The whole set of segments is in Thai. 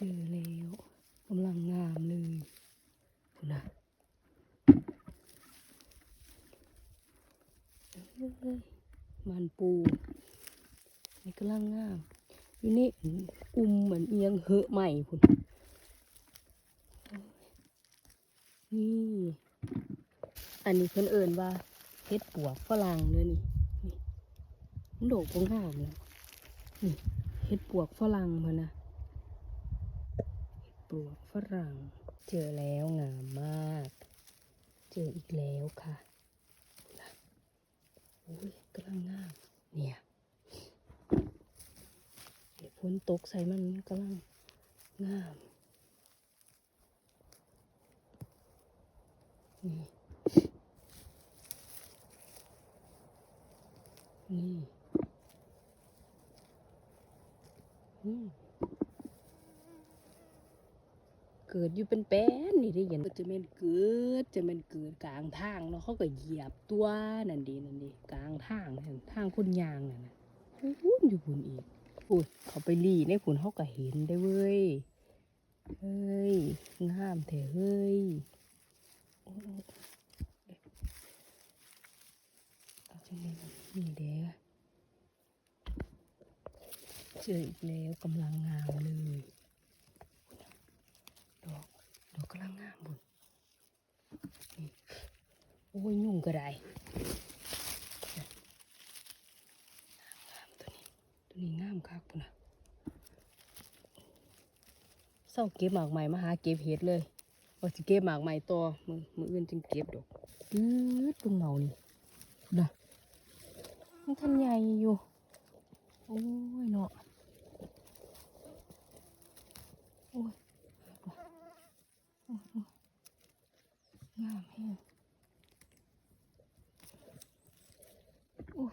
เจอแล้วกำลังงามเลยคุณนะเอ้ยมันปูนี่กำลังงามอยู่นี่อุ้มเหมือนเอียงเหอะใหม่คุณนี่ อันนี้เพิ่นเอิญว่าเฮ็ดปวกฝรั่งเลยนี่นี่มันโดกพงามแล้วนี่เฮ็ดปวกฝรั่งพะนะ เฮ็ดปวกฝรั่ง เจอแล้วงามมาก เจออีกแล้วค่ะนะโอ้ยกำลังงาม เนี่ยเดี๋ยวฝนตกใส่มันกำลังงามนี่นี่อืมเกิดอยู่เป็นแป้นนี่ได้ยินก็จะเป็นเกิดจะเป็นเกิดกลางทางเนาะเขาก็เหยียบตัวนั่นดีนั่นดีกลางทางนั่นทางคนยางนั่นนะพูนอยู่พุ่นอีกพูนเขาไปรีในพุ่นเขาก็เห็นได้เว้ยเฮ้ยงามแท้เฮ้ยโอ้โอ้เอาจังเลยนี่เด้อเจออีกแล้วกำลังงามเลย ดอกกำลังงามบุญโอ้ยยุ่งก็ได้งามตัวนี้ ตัวนี้งามคักปุ่นนะเศร้าเก็บหมากใหม่มาหาเก็บเห็ดเลยว่าจะเก็บหมากใหม่ต่อมือมืออื่นจึงเก็บดอกปื๊ดตรงเหงานี่นะมันทันใหญ่อยู่ โอ้ยเนาะ โอ้ยโอ้ยโอ้ย งามแฮงโอ้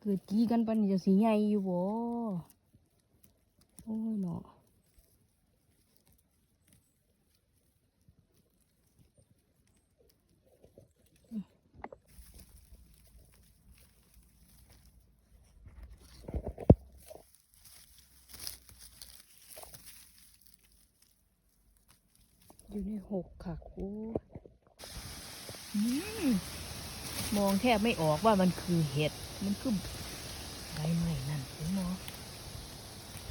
เกิดกี้กันปันนี้จะสีใหญ่อยู่บ่โอ้ยเนาะ อยู่ในหกค่ะโอ้มองแทบไม่ออกว่ามันคือเห็ด มันคือใบใหม่นั่นเห็นมอ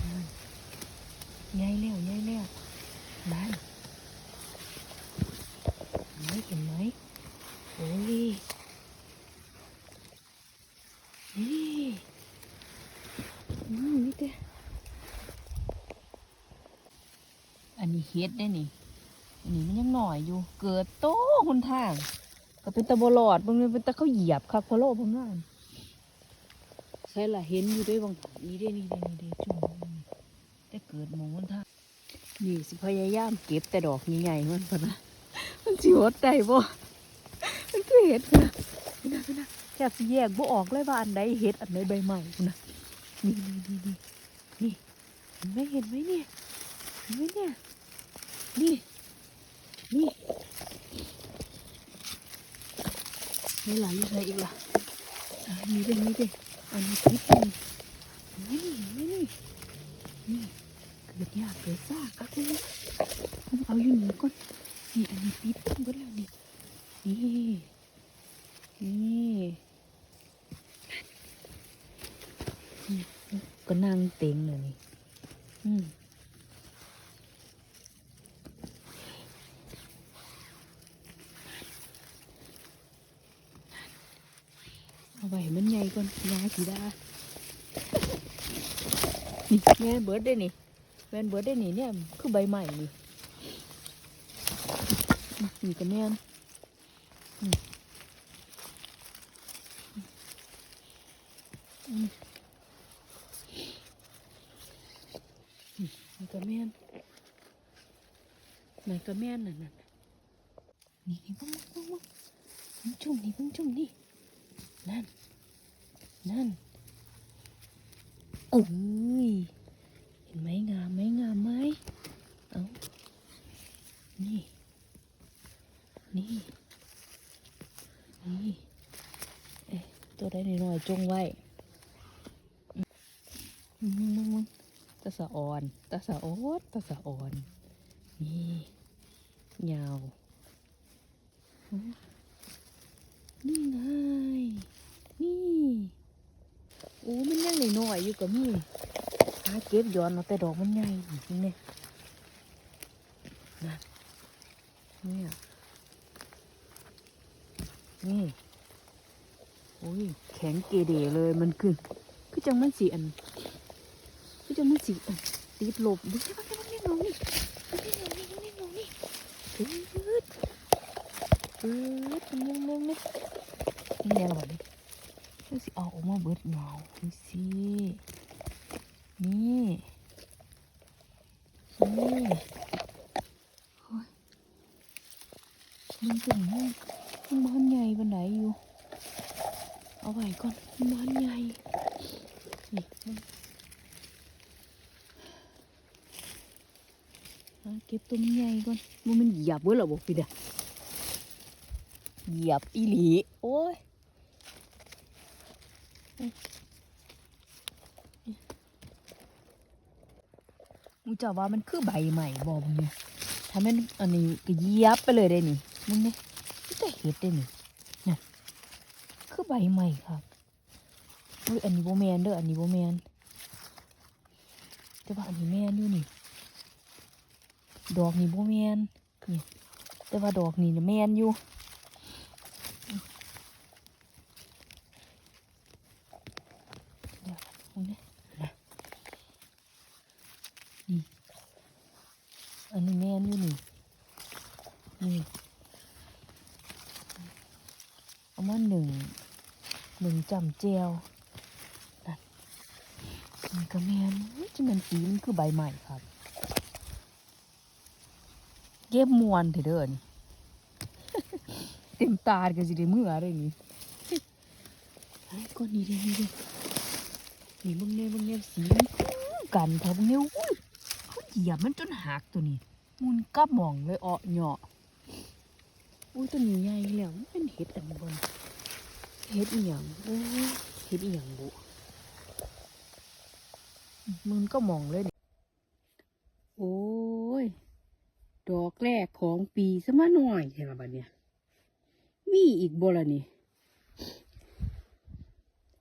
นั่นใหญ่แล้วใหญ่แล้วนั่นไหมเห็นไหมโอ้ยนี่อืมนี่เต้อันนี้เฮ็ดได้นี่ นนี้มันยังหน่อยอยู่ เกิดโตหนทาง ก็เป็นตะบลอดบางเป็นตะเขาเหยียบคักพะโลบางงานใช่ละเห็นอยู่ด้วยบางนี่ได้นี่ได้นี่ได้จุ่มแต่เกิดหมองหนทางนี่สิพยายามเก็บแต่ดอกใหญ่ๆมันพะนะมันสิหดได้บ่มันคือเห็ดนะนะนะแค่สิแยกบ่ออกเลยว่าอันใดเห็ดอันใดใบใหม่นะนี่นี่นี่นี่นี่เห็นไหมเห็นไหมเนี่ยเห็นไหมเนี่ยนี่ นี่ไม่ไหลอะไรอีกล่ะอะนี่เป็นนี่เป็นอันนี้คิดเป็นนี่ นี่นี่นี่เกิดยากเกิดซ่าครับคุณเอาอยู่นี่ก่อนนี่อันนี้ปิดเบิดแล้วนี่นี่นี่นี่ก็นั่งเต็งเลยนี่อืม เอาไว้ให้มันใหญ่ก่อนยายสีดานี่แม่เบิร์ดได้นี่แม่นเบิร์ดได้นี่เนี่ยคือใบใหม่นี่นี่ก็แม่นนี่ก็แม่นนี่ก็แม่นนั่นน่ะนี่นี่เพิ่งเพิ่งเพิ่งจุ่มนี่เพิ่งจุ่มนี่ นั่น นั่นเอ้ยเห็นไหมงามไหมงามไหมเอานี่ นี่ นี่ เอ๊ะตัวได้หน่อยๆจงไว้อืมมึงมึงมึงมึงตาสะอ่อนตาสะโอดตาสะอ่อน นี่ยาวโอ้นี่ไง นี่ โอ้ มันยังหน่อยๆอยู่ กับมี่หาเก็บย้อนเอาแต่ดอกมันใหญ่นี่เนี่ยนะเนี่ยนี่โอ้ยแข็งเกเดเลยมันคือคือจังมันสีอันคือจังมันสีอันติดลบดูสิมันเป็นมันเล่นงนี่มันเล่นงนี่มันเล่นงนี่ปื๊ดปื๊ดมันเล่นงนี่นี่แนวแบ บนี้สิเอาออกมาเบิดเงาดูสินี่นี่โอ้ยมันเป็นไงมันบ้านใหญ่ปันไหนอยู่ เอาไว้ก่อนมันบ้านใหญ่นี่เก็บตัวมันใหญ่ก่อนมันมันเหยียบเว้ยเหรอบอกพี่เด้อเหยียบอีหลี โอ้ย มูจะว่ามันคือใบใหม่บอมเนี่ยถ้ามันอันนี้ก็เยียบไปเลยได้นี่มึงเนี่ยมันจะเห็ดได้นี่นี่คือใบใหม่ครับอุ้ยอันนี้โบแมนเด้ออันนี้โบแมนแต่ว่าอันนี้แมนอยู่นี่ดอกนี่โบแมนนี่แต่ว่าดอกนี่น่ะแมนอยู่เดี๋ยวมึงเนี่ยนะนี่อันนี้แมนอยู่นี่นี่เอามาหนึ่งหนึ่ง จำเจียวนั่นนี่ก็แมนอุ๊ยจะเป็นสีมันคือใบใหม่ครับ เก็บมวนเถอะเดินเต็มตาก็สิได้มืออะไรนี่ไอ้ก้อนนี้เลยนี่เลยนี่มึงเนี่ยมึงเนี่ยสีมันคือกันเถอะมึงเนี่ยอุ้ยเขาเหยียบมันจนหักตัวนี้มุนกับหมองเลยอ่อเหยาะอุ้ยตัวนี้ใหญ่แล้วมันเป็นเห็ดอันบน เห็ดอีหยังเห็ดอีหยังบุมึงก็มองเลยโอ้ย ดอกแรกของปีซะมาหน่อยใช่ไหมบัดเนี่ย มีอีกบ่ละนี่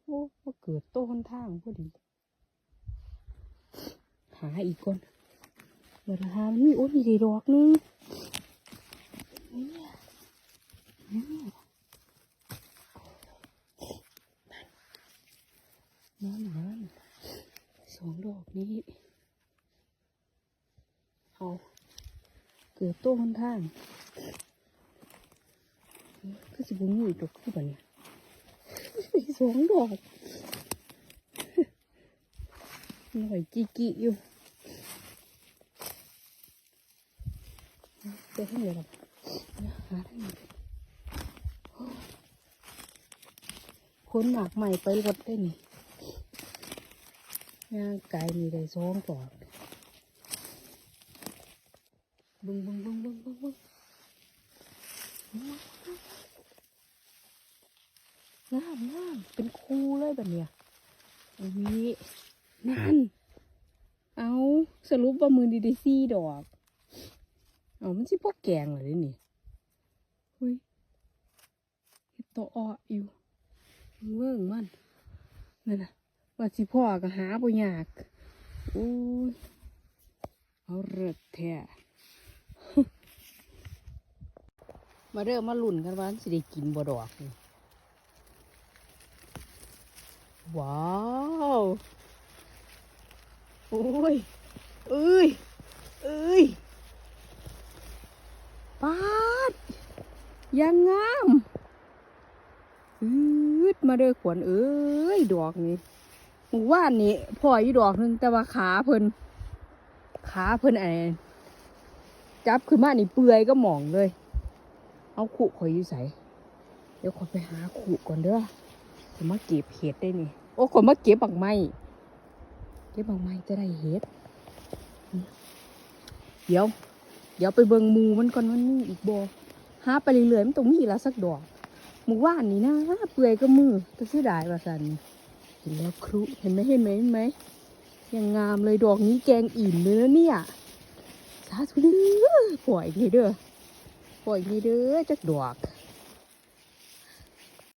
โอ้เกิดต้นทางพอดี หาอีกก่อนเดี๋ยวหามันมีโอ้ยมีดอกนึงเนี่ยเนี่ยนั่นนั่นสองดอกนี้ เอาเกิดโต้นทางก็สิบุญอยู่ดอกคือแบบนี้สองดอกหน่อยจีกีอยู่เจะให้เดี๋ยวเราหาได้ไหมคนหมากใหม่ไปรถได้นี่ ย่างไก่มีได้สองดอกบึ้งบึ้งบึ้งบึ้งบึงบึงงามงามเป็นคูเลยแบบเนี้ยอันนี้นั่น เอาสรุปว่ามือดีได้ซี่ดอก เอามันสิพวกแกงเหรอเนี่เฮ้ยเห็ดตัวอ้ออยู่เวิ่งมันนั่นน่ะ ว่าสิพ่อก็หาบ่ยากโอ้ยเอาเริดแท้มาเริ่มมาลุ่นกันว่าสิได้กินบ่ดอกนี่ว้าวโอ้ยเอ้ยเอ้ยปาดยังงามอืดมาเด้อขวัญเอ้ยดอกนี่ หมู่ว่านนี่พ่ออยู่ดอกนึงแต่ว่าขาเพิ่นขาเพิ่นอะไอ้จับขึ้นมานี่เปื่อยก็หมองเลย เอาขู่ข่อยอยู่ใส่เดี๋ยวขอไปหาขู่ก่อนเด้อจะมาเก็บเห็ดได้นี่ โอ้ขอมาเก็บบักไม้เก็บบักไม้จะได้เห็ด เดี๋ยว เดี๋ยวไปเบิงมูมันก่อนมันมีอีกบ่หาไปเรื่อยๆมันต้องมีละสักดอกหมู่ว่านนี่นะเปื่อยก็มือจะเสียดายว่าสันนี้ เห็นแล้วครุเห็นไหมเห็นไหมเห็นไหมยังงามเลยดอกนี้แกงอิ่มเลยนะเนี่ยสาธุเด้อปล่อยนี่เด้อปล่อยนี่เด้อจักดอก